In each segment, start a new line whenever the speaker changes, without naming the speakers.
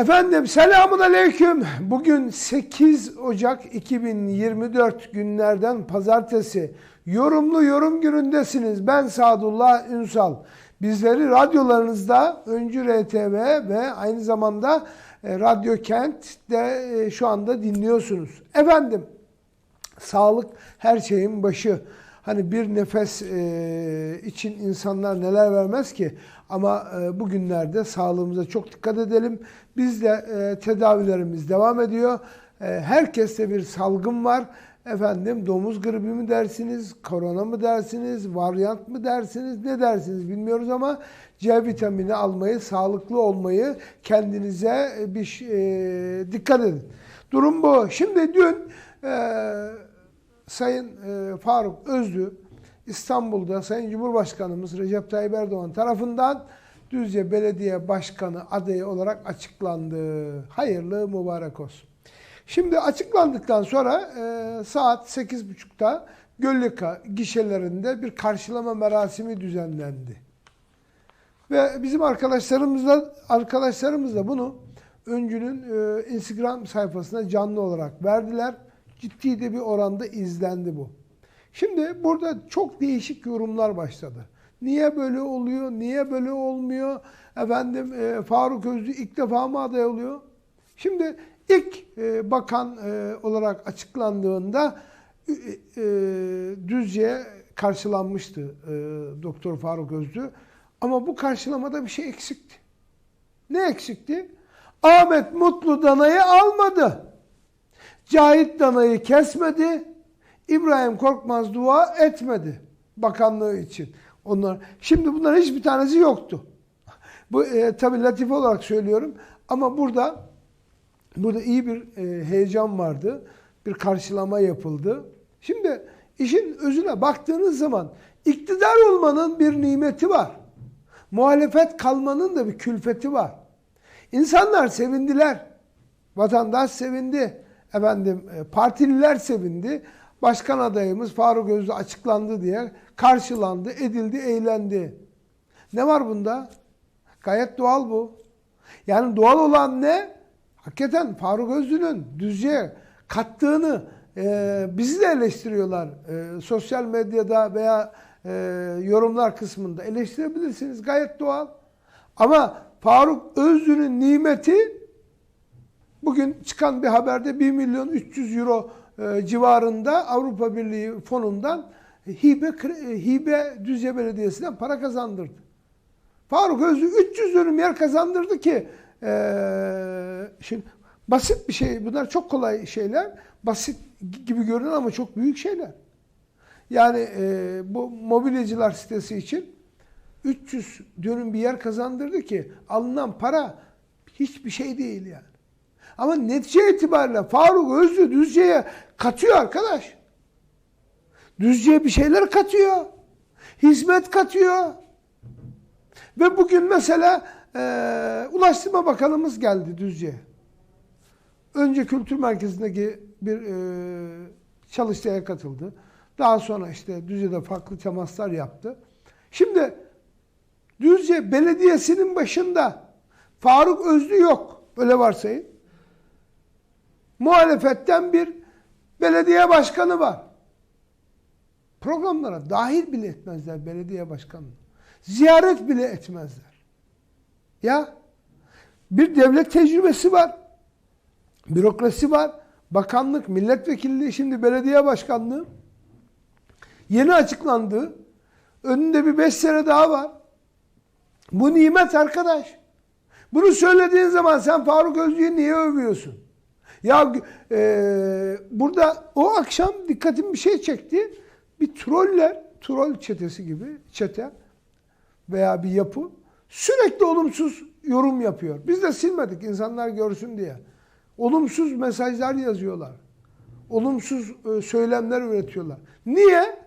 Efendim selamun aleyküm. Bugün 8 Ocak 2024 günlerden pazartesi. Yorumlu yorum günündesiniz. Ben Sadullah Ünsal. Bizleri radyolarınızda Öncü RTV ve aynı zamanda e, Radyo Kent'te e, şu anda dinliyorsunuz. Efendim sağlık her şeyin başı. Hani bir nefes e, için insanlar neler vermez ki? Ama e, bugünlerde sağlığımıza çok dikkat edelim. Biz de e, tedavilerimiz devam ediyor. E, herkeste bir salgın var. Efendim domuz gribi mi dersiniz, korona mı dersiniz, varyant mı dersiniz, ne dersiniz bilmiyoruz ama C vitamini almayı, sağlıklı olmayı kendinize bir e, dikkat edin. Durum bu. Şimdi dün e, Sayın e, Faruk Özlü İstanbul'da Sayın Cumhurbaşkanımız Recep Tayyip Erdoğan tarafından Düzce Belediye Başkanı adayı olarak açıklandı. Hayırlı mübarek olsun. Şimdi açıklandıktan sonra e, saat 8.30'da Gölleka gişelerinde bir karşılama merasimi düzenlendi. Ve bizim arkadaşlarımızla arkadaşlarımız da bunu Öncü'nün e, Instagram sayfasına canlı olarak verdiler. Ciddi de bir oranda izlendi bu. Şimdi burada çok değişik yorumlar başladı. Niye böyle oluyor? Niye böyle olmuyor? Efendim e, Faruk Özlü ilk defa mı aday oluyor? Şimdi ilk e, bakan e, olarak açıklandığında e, e, Düzce'ye karşılanmıştı e, Doktor Faruk Özlü. Ama bu karşılamada bir şey eksikti. Ne eksikti? Ahmet Mutlu Dana'yı almadı. Cahit Dana'yı kesmedi. İbrahim Korkmaz dua etmedi bakanlığı için. Onlar şimdi bunların hiçbir tanesi yoktu. Bu e, tabii latife olarak söylüyorum ama burada burada iyi bir e, heyecan vardı. Bir karşılama yapıldı. Şimdi işin özüne baktığınız zaman iktidar olmanın bir nimeti var. Muhalefet kalmanın da bir külfeti var. İnsanlar sevindiler. Vatandaş sevindi. Efendim e, partililer sevindi. Başkan adayımız Faruk Özlü açıklandı diye karşılandı, edildi, eğlendi. Ne var bunda? Gayet doğal bu. Yani doğal olan ne? Hakikaten Faruk Özlü'nün Düzce'ye kattığını e, bizi de eleştiriyorlar. E, sosyal medyada veya e, yorumlar kısmında eleştirebilirsiniz. Gayet doğal. Ama Faruk Özlü'nün nimeti bugün çıkan bir haberde 1 milyon 300 euro e, civarında Avrupa Birliği fonundan hibe hibe Düzce Belediyesi'nden para kazandırdı. Faruk Özlü 300 dönüm yer kazandırdı ki e, şimdi basit bir şey. Bunlar çok kolay şeyler. Basit gibi görünen ama çok büyük şeyler. Yani e, bu mobilyacılar sitesi için 300 dönüm bir yer kazandırdı ki alınan para hiçbir şey değil yani. Ama netice itibariyle Faruk Özlü Düzce'ye katıyor arkadaş. Düzce'ye bir şeyler katıyor. Hizmet katıyor. Ve bugün mesela e, Ulaştırma Bakanımız geldi Düzce'ye. Önce Kültür Merkezi'ndeki bir e, çalıştaya katıldı. Daha sonra işte Düzce'de farklı temaslar yaptı. Şimdi Düzce Belediyesi'nin başında Faruk Özlü yok. Öyle varsayın. Muhalefetten bir belediye başkanı var. Programlara dahil bile etmezler belediye başkanını. Ziyaret bile etmezler. Ya bir devlet tecrübesi var. Bürokrasi var. Bakanlık, milletvekilliği, şimdi belediye başkanlığı. Yeni açıklandı. Önünde bir beş sene daha var. Bu nimet arkadaş. Bunu söylediğin zaman sen Faruk Özlü'yü niye övüyorsun? Ya e, burada o akşam dikkatim bir şey çekti. Bir troller, troll çetesi gibi çete veya bir yapı sürekli olumsuz yorum yapıyor. Biz de silmedik insanlar görsün diye. Olumsuz mesajlar yazıyorlar. Olumsuz e, söylemler üretiyorlar. Niye?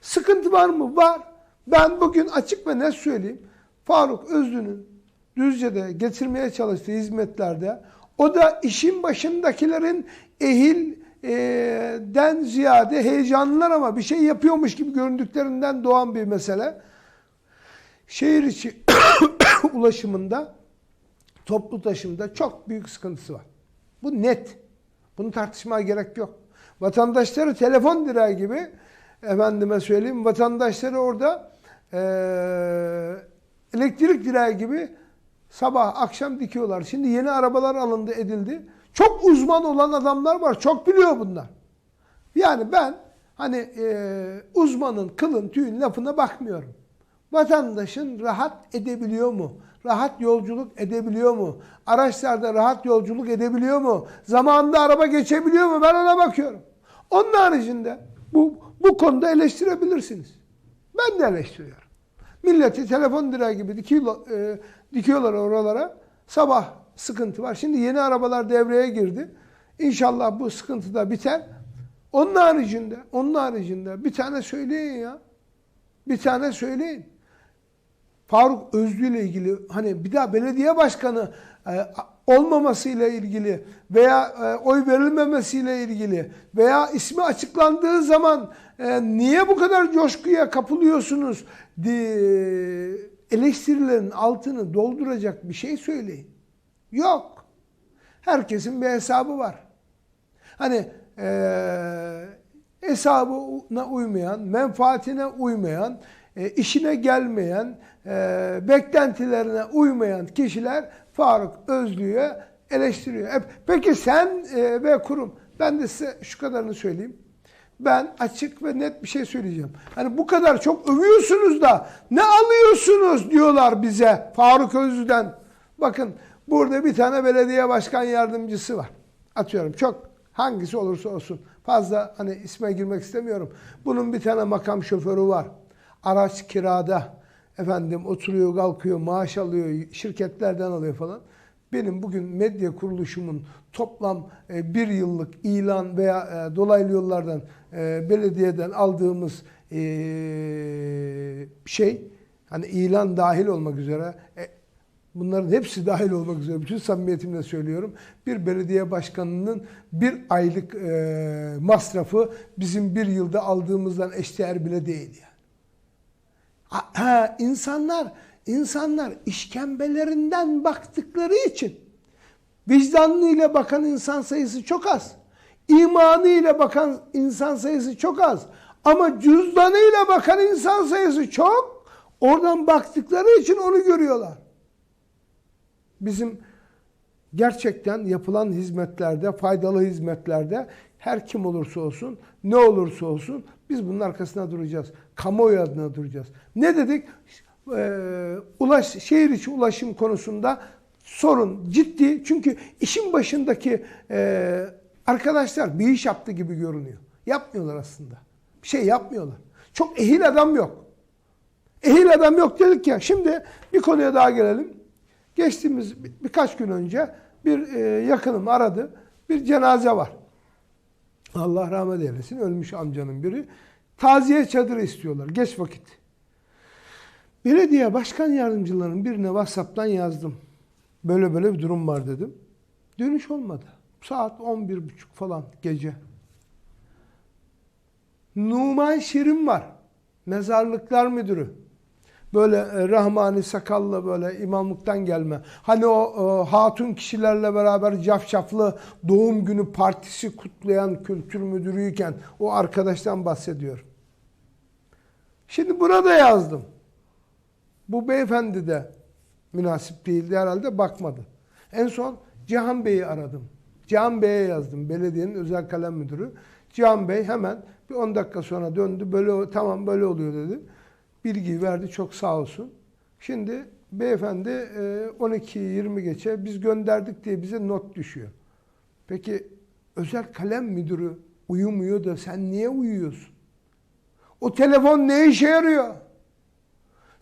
Sıkıntı var mı? Var. Ben bugün açık ve net söyleyeyim. Faruk Özlü'nün Düzce'de getirmeye çalıştığı hizmetlerde o da işin başındakilerin ehilden ziyade heyecanlılar ama bir şey yapıyormuş gibi göründüklerinden doğan bir mesele. Şehir içi ulaşımında toplu taşımda çok büyük sıkıntısı var. Bu net. Bunu tartışmaya gerek yok. Vatandaşları telefon direği gibi efendime söyleyeyim vatandaşları orada eee, elektrik direği gibi sabah akşam dikiyorlar. Şimdi yeni arabalar alındı edildi. Çok uzman olan adamlar var. Çok biliyor bunlar. Yani ben hani eee, uzmanın kılın tüyün lafına bakmıyorum. Vatandaşın rahat edebiliyor mu? Rahat yolculuk edebiliyor mu? Araçlarda rahat yolculuk edebiliyor mu? Zamanında araba geçebiliyor mu? Ben ona bakıyorum. Onun haricinde bu, bu konuda eleştirebilirsiniz. Ben de eleştiriyorum. Milleti telefon direği gibi dikiyor, e, dikiyorlar oralara. Sabah sıkıntı var. Şimdi yeni arabalar devreye girdi. İnşallah bu sıkıntı da biter. Onun haricinde, onun haricinde bir tane söyleyin ya. Bir tane söyleyin. Faruk Özlü ile ilgili hani bir daha belediye başkanı e, olmamasıyla ilgili veya e, oy verilmemesiyle ilgili veya ismi açıklandığı zaman e, niye bu kadar coşkuya kapılıyorsunuz diye eleştirilerin altını dolduracak bir şey söyleyin. Yok. Herkesin bir hesabı var. Hani e, hesabına uymayan, menfaatine uymayan, e, işine gelmeyen, e, beklentilerine uymayan kişiler Faruk Özlü'ye eleştiriyor. E, peki sen e, ve kurum, ben de size şu kadarını söyleyeyim. Ben açık ve net bir şey söyleyeceğim. Hani bu kadar çok övüyorsunuz da ne alıyorsunuz diyorlar bize Faruk Özlü'den. Bakın burada bir tane belediye başkan yardımcısı var. Atıyorum çok hangisi olursa olsun. Fazla hani isme girmek istemiyorum. Bunun bir tane makam şoförü var. Araç kirada. Efendim oturuyor, kalkıyor, maaş alıyor, şirketlerden alıyor falan. Benim bugün medya kuruluşumun toplam e, bir yıllık ilan veya e, dolaylı yollardan e, belediyeden aldığımız şey hani ilan dahil olmak üzere bunların hepsi dahil olmak üzere bütün samimiyetimle söylüyorum. Bir belediye başkanının bir aylık masrafı bizim bir yılda aldığımızdan eşdeğer bile değil yani. Ha, insanlar insanlar işkembelerinden baktıkları için vicdanlıyla bakan insan sayısı çok az. İmanıyla bakan insan sayısı çok az. Ama cüzdanıyla bakan insan sayısı çok. Oradan baktıkları için onu görüyorlar. Bizim gerçekten yapılan hizmetlerde, faydalı hizmetlerde her kim olursa olsun, ne olursa olsun biz bunun arkasına duracağız. Kamuoyu adına duracağız. Ne dedik? Ee, ulaş, şehir içi ulaşım konusunda sorun ciddi. Çünkü işin başındaki e, arkadaşlar bir iş yaptı gibi görünüyor. Yapmıyorlar aslında. Bir şey yapmıyorlar. Çok ehil adam yok. Ehil adam yok dedik ya. Şimdi bir konuya daha gelelim. Geçtiğimiz bir, birkaç gün önce bir e, yakınım aradı. Bir cenaze var. Allah rahmet eylesin. Ölmüş amcanın biri. Taziye çadırı istiyorlar. Geç vakit. Belediye başkan yardımcılarının birine WhatsApp'tan yazdım. Böyle böyle bir durum var dedim. Dönüş olmadı. Saat 11.30 falan gece. Numan Şirin var. Mezarlıklar müdürü. Böyle e, rahmani sakallı böyle imamlıktan gelme. Hani o e, hatun kişilerle beraber cafcaflı doğum günü partisi kutlayan kültür müdürüyken o arkadaştan bahsediyor. Şimdi buna da yazdım. Bu beyefendi de münasip değildi herhalde bakmadı. En son Cihan Bey'i aradım. Cihan Bey'e yazdım. Belediyenin özel kalem müdürü. Cihan Bey hemen bir 10 dakika sonra döndü. Böyle tamam böyle oluyor dedi. Bilgiyi verdi. Çok sağ olsun. Şimdi beyefendi 12-20 geçe biz gönderdik diye bize not düşüyor. Peki özel kalem müdürü uyumuyor da sen niye uyuyorsun? O telefon ne işe yarıyor?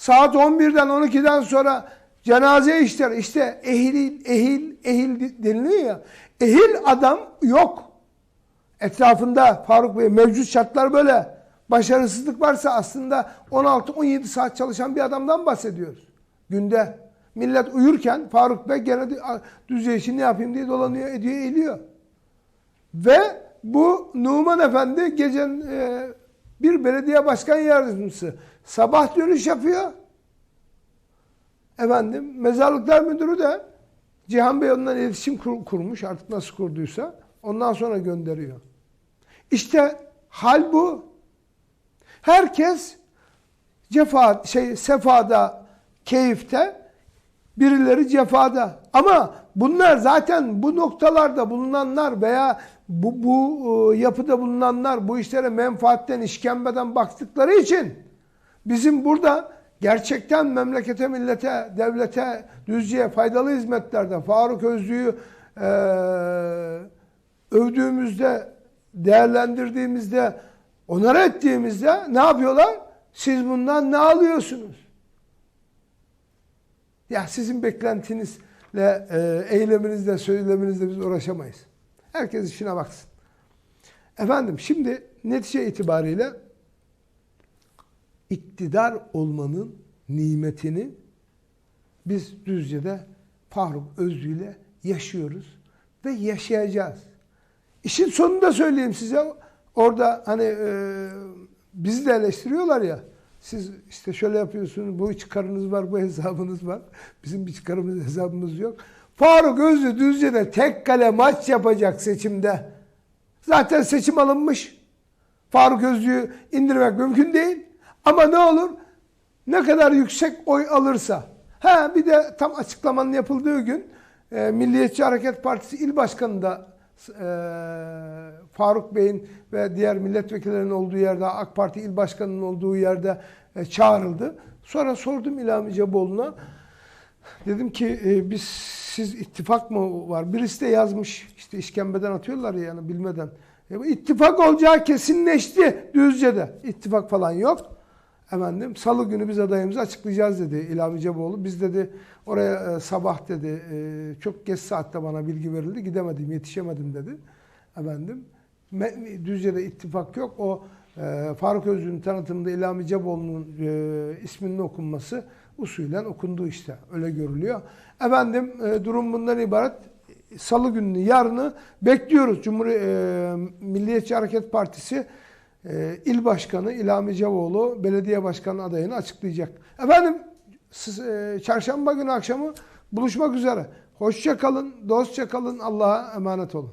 Saat 11'den 12'den sonra cenaze işler. İşte ehil, ehil, ehil deniliyor ya. Ehil adam yok. Etrafında Faruk Bey mevcut şartlar böyle. Başarısızlık varsa aslında 16-17 saat çalışan bir adamdan bahsediyoruz. Günde. Millet uyurken Faruk Bey gene düzey işini yapayım diye dolanıyor, ediyor, eğiliyor. Ve bu Numan Efendi gecenin e, bir belediye başkan yardımcısı sabah dönüş yapıyor. Efendim mezarlıklar müdürü de Cihan Bey ondan iletişim kur- kurmuş artık nasıl kurduysa. Ondan sonra gönderiyor. İşte hal bu. Herkes cefa şey sefada, keyifte, birileri cefada. Ama bunlar zaten bu noktalarda bulunanlar veya bu, bu e, yapıda bulunanlar bu işlere menfaatten, işkembeden baktıkları için bizim burada gerçekten memlekete, millete, devlete, düzceye faydalı hizmetlerde Faruk Özlü'yü e, övdüğümüzde, değerlendirdiğimizde, onar ettiğimizde ne yapıyorlar? Siz bundan ne alıyorsunuz? Ya sizin beklentinizle, e, eyleminizle, söyleminizle biz uğraşamayız. Herkes işine baksın. Efendim şimdi netice itibariyle iktidar olmanın nimetini biz Düzce'de Faruk Özlü ile yaşıyoruz ve yaşayacağız. İşin sonunu da söyleyeyim size. Orada hani e, bizi de eleştiriyorlar ya. Siz işte şöyle yapıyorsunuz, bu çıkarınız var, bu hesabınız var. Bizim bir çıkarımız, hesabımız yok. Faruk Özlü Düzce'de tek kale maç yapacak seçimde. Zaten seçim alınmış. Faruk Özlü'yü indirmek mümkün değil. Ama ne olur? Ne kadar yüksek oy alırsa. Ha bir de tam açıklamanın yapıldığı gün e, Milliyetçi Hareket Partisi İl Başkanı da Faruk Bey'in ve diğer milletvekillerinin olduğu yerde, AK Parti İl Başkanı'nın olduğu yerde e, çağrıldı. Sonra sordum İlhami Ceboğlu'na. Dedim ki e, biz siz ittifak mı var? Birisi de yazmış. işte işkembeden atıyorlar ya yani bilmeden. E, ittifak olacağı kesinleşti Düzce'de. İttifak falan yok. Efendim salı günü biz adayımızı açıklayacağız dedi İlhami Ceboğlu. Biz dedi oraya e, sabah dedi e, çok geç saatte bana bilgi verildi. Gidemedim, yetişemedim dedi. Efendim Düzce'de ittifak yok. O e, Faruk Özlü'nün tanıtımında İlhami Ceboğlu'nun e, isminin okunması usulen okunduğu işte. Öyle görülüyor. Efendim e, durum bundan ibaret. Salı gününü, yarını bekliyoruz. Cumhuriyet e, Milliyetçi Hareket Partisi İl Başkanı İlhami Cavoğlu belediye başkanı adayını açıklayacak. Efendim e, çarşamba günü akşamı buluşmak üzere. Hoşça kalın, dostça kalın, Allah'a emanet olun.